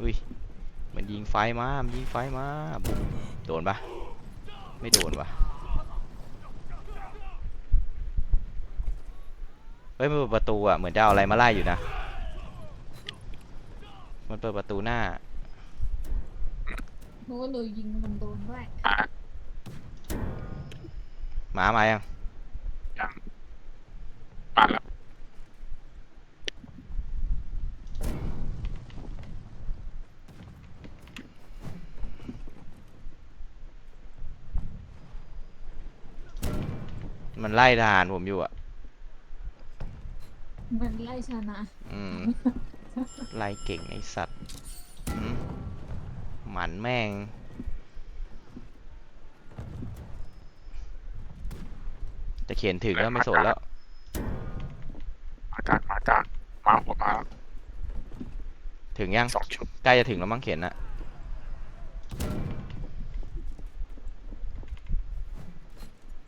อุ้ยมันยิงไฟมา มันยิงไฟมาบุ๊บโดนปะไม่โดนวะเฮ้ยมันเปิดประตูอะ เหมือนจะเอาอะไรมาไล่อยู่นะ มันเปิดประตูหน้าหนูหนูยิงมันโดนด้วยอะหมามายังยังมาแล้ว มันไล่ทหารผมอยู่อะ มันไล่ชนะอืม ไล่เก่งไอสัตว์อืมหมันแม่ง จะเขียนถึงแล้วไม่สนแล้ว มากลางมากลางมาหัวมาแล้วถึงยัง สองชุดใกล้จะถึงแล้วมั้งเขียนนะ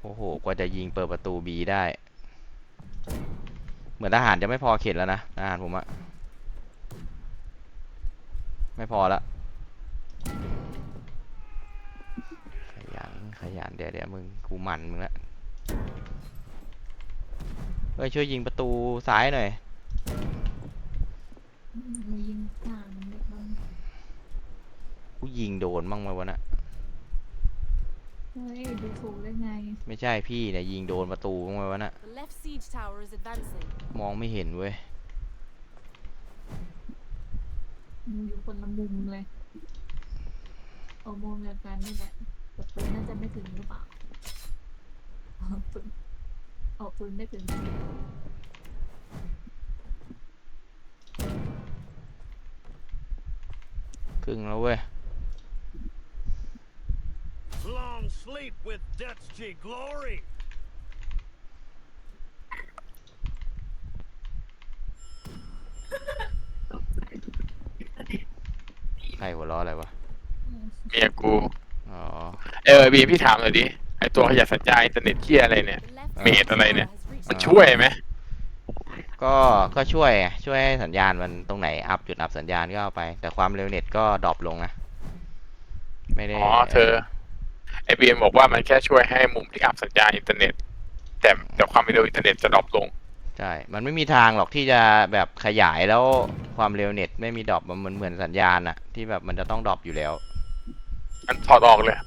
อ้โห กว่าจะยิงเปิดประตูบีได้ เหมือนทหารจะไม่พอเข็นแล้วนะทหารผมอะไม่พอละขยันขยันเดี๋ยวเดี๋ยวมึงกูหมันมึงละเฮ้ยช่วยยิงประตูซ้ายหน่อยหนูยิงทางเด็กมันกูยิงโดนบ้างไหมวะน่ะ เฮ้ยดูถูกได้ไง ไม่ใช่พี่เนี่ยยิงโดนประตูบ้างไหมวะน่ะ The left siege tower is advancing. มองไม่เห็นเว้ยหนูอยู่คนละมุมเลยเอามุมเดียวกันนี่แหละแต่ปืนน่าจะไม่ถึงหรือเปล่าเอาปืนเอาปืนไม่ถึงครึ่งแล้วเว้ย Long sleep with death's G glory. ใครหัวล้ออะไรวะ เมียกู อ๋อ เออบีพี่ถามหน่อยดิ ไอตัวขยันสัญญาณอินเทอร์เน็ตที่อะไรเนี่ย The left Mệt siege ở đây tower nè. has reached มัน the ช่วยไหมก็ก็ช่วยไงช่วยให้สัญญาณมันตรงไหนอัพจุดอัพสัญญาณก็เอาไป แต่ความเร็วเน็ตก็ดรอปลงนะ ไม่ได้อ๋อเธอ ไอบีมบอกว่ามันแค่ช่วยให้มุมที่อัพสัญญาณอินเทอร์เน็ต แต่แต่ความเร็วอินเทอร์เน็ตจะดรอปลง ใช่ มันไม่มีทางหรอกที่จะแบบขยายแล้วความเร็วเน็ตไม่มีดรอปมันเหมือนเหมือนสัญญาณอะที่แบบมันจะต้องดรอปอยู่แล้ว มันถอดออกเลย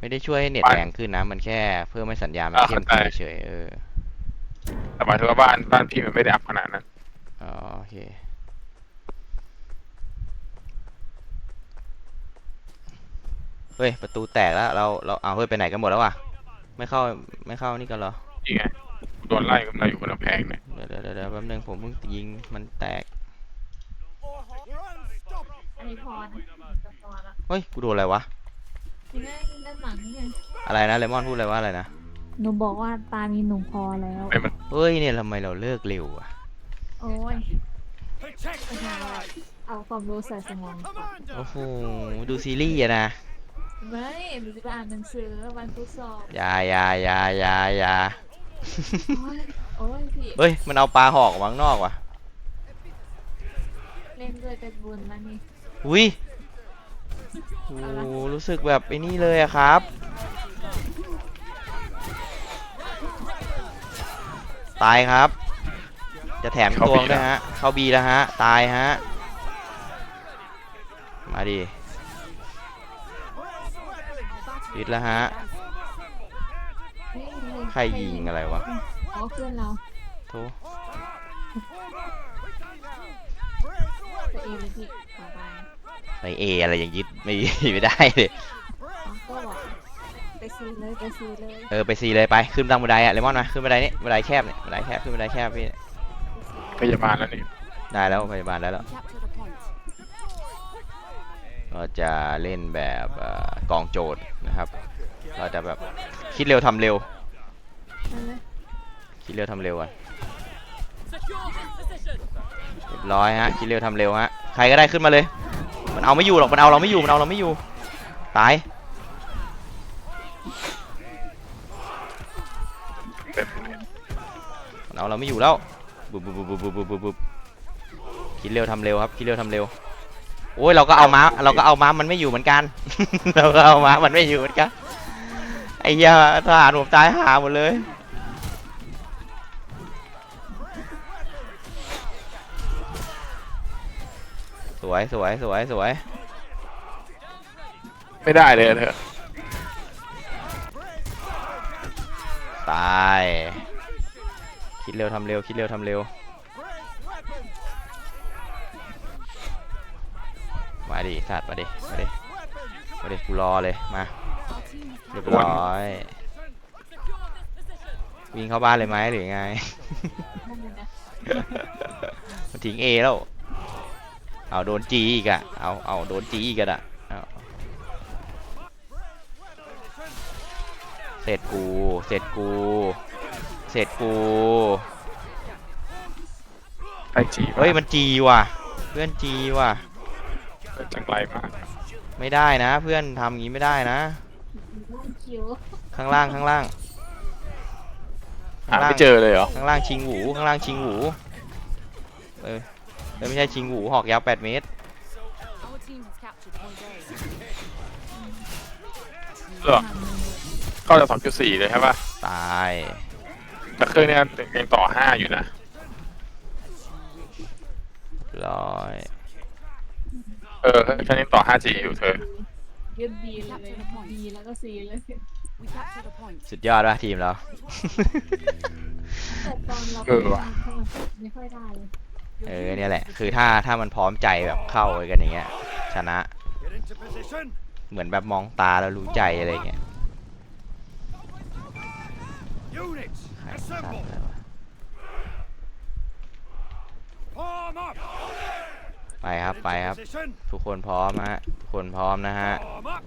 ไม่ได้ช่วยให้เน็ตไปแรงขึ้นนะ มันแค่เพิ่มให้สัญญาณมันอ่าเข้มขึ้นเข้าใจ เฉยๆเออแต่หมายถึงว่าบ้านบ้านพี่มันไม่ได้อัพขนาดนั้น อ๋อโอเค เฮ้ยประตูแตกแล้วเราเราเอาเฮ้ยไปไหนกันหมดแล้ววะไม่เข้าไม่เข้านี่กันเหรอนี่ไงโดนไล่กันมาอยู่บนกำแพงเนี่ยเดี๋ยวเดี๋ยวเดี๋ยวเดี๋ยวแป๊บนึงผมเพิ่งยิงมันแตกอันนี้พอนะจะพอละเฮ้ยกูโดนอะไรวะทีแรกด้านหลังเนี่ยอะไรนะเลมอนพูดอะไรว่าอะไรนะหนูบอกว่าตามีหนูพอแล้วไม่มันเฮ้ยเนี่ยทำไมเราเลิกเร็วอะโอ้ย Protect ปัญหาอะไรเอาความรู้ใส่สมองก่อนโอ้โหดูซีรีส์อะนะ ไม่หนูจะไปอ่านหนังสือวันทดสอบอยาอยาอยาอยาอยา โอ้ยโอ้ยพี่เฮ้ย มันเอาปลาหอกออกมาข้างนอกว่ะเล่นด้วยเป็นบุญแล้วนี่อุ้ยโอ้โหรู้สึกแบบไอ้นี่เลยอะครับ ตายครับ จะแถมอีกตัวด้วยฮะ เข้าบีแล้วฮะ ตายฮะ มาดิ ยึดแล้วฮะเฮ้ยเฮ้ใครยิงอะไรวะอ๋อเพื่อนเราโถตัวเองเลยพี่ต่อไปในเออะไรอย่างยึดไม่ ไม่ได้เลยอ๋อก็บอกไปซื้อเลยไปซื้อเลยเออไปซีเลยไปขึ้นทางบันไดอะเลมอนมาขึ้นบันไดนี้บันไดแคบเนี่ยบันไดแคบขึ้นบันไดแคบพี่พยาบาลแล้วนี่ได้แล้วพยาบาลได้แล้ว Capture the point. เราจะเล่นแบบอกองโจทย์นะครับ เราจะแบบคิดเร็วทำเร็ว คิดเร็วทำเร็วอะเรียบร้อยฮะ คิดเร็วทำเร็วฮะ ใครก็ได้ขึ้นมาเลย มันเอาไม่อยู่หรอก มันเอาเราไม่อยู่ มันเอาเราไม่อยู่ ตายเต็มเลยมันเอาเราไม่อยู่แล้วบุบบุบบุบบุบบุบบุบบุบคิดเร็วทำเร็วครับ คิดเร็วทำเร็ว โอ้ยเราก็เอาม้าเราก็เอาม้ามันไม่อยู่เหมือนกัน เราก็เอาม้ามันไม่อยู่เหมือนกันไอ้เหี้ยทหารผมตายหาหมดเลย สวยสวยสวยสวยไม่ได้เลยเถอะตาย คิดเร็วทำเร็ว คิดเร็วทำเร็ว ดิสัตว์มาดิมาดิมาดิกูรอเลยมา Our team has เรียบ captured ร้อยวิ่งเข้าบ้านเลยไหมหรือไงนั่นเลยนะมันทิ้งเอแล้วเอาโดนจีอีกอะเอาเอาโดนจีอีกอะเอาเสร็จกู เสร็จกู เสร็จกูไอจีเฮ้ยมันจีว่ะ เพื่อนจีว่ะ จังไรมากไม่ได้นะ เพื่อนทำอย่างนี้ไม่ได้นะร่างคิวข้างล่างข้างล่าง หาไม่เจอเลยเหรอข้างล่างชิงหูข้างล่างชิงหูเออเออไม่ใช่ชิงหูหอกยาว 8 เมตร Our team has captured point A. เหรอเข้าจากสองจุดสี่เลยใช่ป่ะตายแต่เครื่องเนี้ยยังต่อห้าอยู่นะ ร้อย เออเครื่องนี้ต่อ 5G อยู่เธอ ยึดบีเลยบีแล้วก็ซีเลย We captured a point. สุดยอดว่ะทีมเรา แต่ตอนเราเออว่ะ ไม่ค่อยได้เลยเออเนี่ยแหละ คือถ้าถ้ามันพร้อมใจแบบเข้ากันอย่างเงี้ย ชนะ Get into position. เหมือนแบบมองตาแล้วรู้ใจอะไรเงี้ย Units, ใครสัตว์ assemble. อะไรวะ Form up. ไปครับ Get ไป into ครับ position. ทุกคนพร้อมฮะทุกคนพร้อมนะฮะ Form up.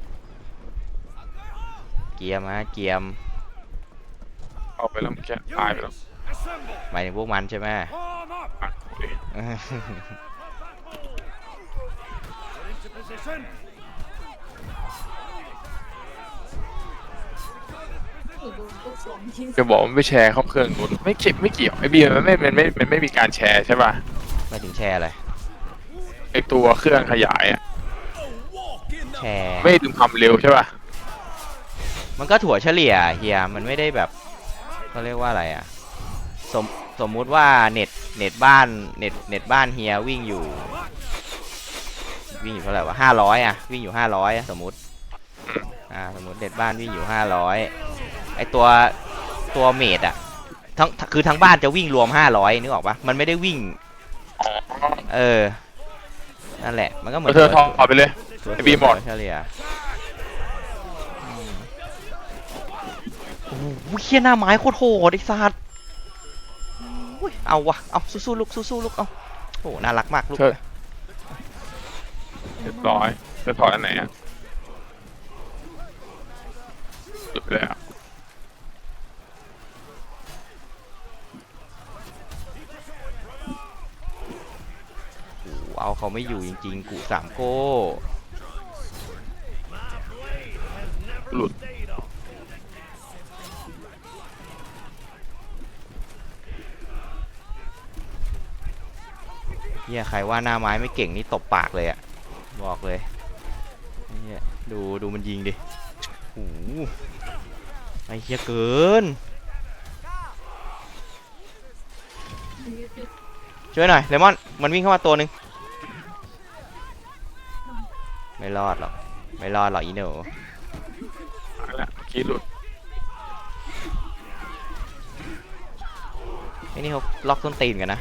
เกียมฮะเกียมออกไปแล้วเมื่อกี้ตายไปแล้ว Units, assemble. หมายถึงพวกมันใช่ไหม Form up. อะดูดิ Get into position. อีกดูก็สองที่จะบอกว่าไม่แชร์เข้าเครื่องนู้นไม่เกี่ยวไม่เกี่ยวไอบีมันไม่มันไม่มันไม่มีการแชร์ใช่ป่ะหมายถึงแชร์อะไร ไอตัวเครื่องขยายอะแชร์ไม่ดึงความเร็วใช่ป่ะมันก็ถั่วเฉลี่ยเฮียมันไม่ได้แบบเขาเรียกว่าอะไรอะสมสมมุติว่าเน็ตเน็ตบ้านเน็ตเน็ตบ้านเฮียวิ่งอยู่ วิ่งอยู่เท่าไหร่วะห้าร้อยอะวิ่งอยู่ห้าร้อยสมมติอ่าสมมติเน็ตบ้านวิ่งอยู่ห้าร้อยไอตัวตัวเมดอะทั้งคือทั้งบ้านจะวิ่งรวมห้าร้อยนึกออกปะมันไม่ได้วิ่งอ๋อเออ นั่นแหละ มันก็เหมือนเธอถอดไปเลยถั่วไอ้บีหมดถั่วเฉลี่ยอืมโอ้โหเฮียหน้าไม้โคตรโหดไอ้สัตว์อุ้ยเอาวะเอาสู้ๆลูกสู้ๆลูกเอาโอ้โหน่ารักมากลูกเธอเรียบร้อยเธอถอดอันไหนอะหลุดไปแล้ว เอาเขาไม่อยู่จริงๆ กูสามโก้ หลุด Stayed off. เฮียใครว่าหน้าไม้ไม่เก่งนี่ตบปากเลยอะบอกเลยเฮียดูดูมันยิงดิโอ้โหไอ้เฮียเกิน ช่วยหน่อยเลมอน มันวิ่งเข้ามาตัวหนึ่ง ไม่รอดหรอก ไม่รอดหรอกอีโนตายแล้วเมื่อกี้หลุดไอ้นี่เขาล็อกต้นตีนกันนะ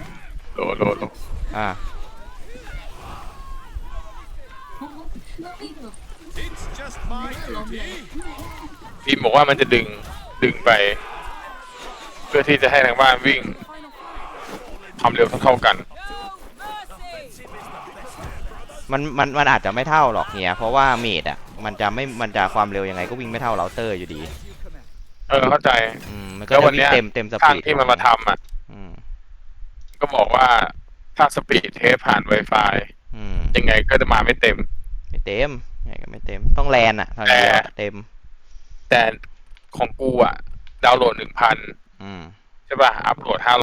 โดดโดดโดดอ่าแล้ววิ่งแบบ It's just my ล้มเลยทีมบอกว่ามันจะดึงดึงไป เพื่อที่จะให้ทางบ้านวิ่ง Final ความเร็วเท่าๆกัน มันมันมันอาจจะไม่เท่าหรอกเนี่ยเพราะว่าเมดอะมันจะไม่มันจะความเร็วยังไงก็วิ่งไม่เท่าเราเตอร์อยู่ดี เออเข้าใจ อืมมันก็แล้วจะวันวิ่เนี้งย เต็มเต็มสข้างปีดที่มันมาทำอะ อืมก็บอกว่าถ้าสปีดเทสผ่าน Wi-Fi อืมยังไงก็จะมาไม่เต็ม ไม่เต็มยังไงก็ไม่เต็มต้องแลนอะทางเดียวอะเต็ม แต่ของกูอะ ดาวน์โหลดหนึ่งพันอืม ใช่ป่ะ อัพโหลดห้า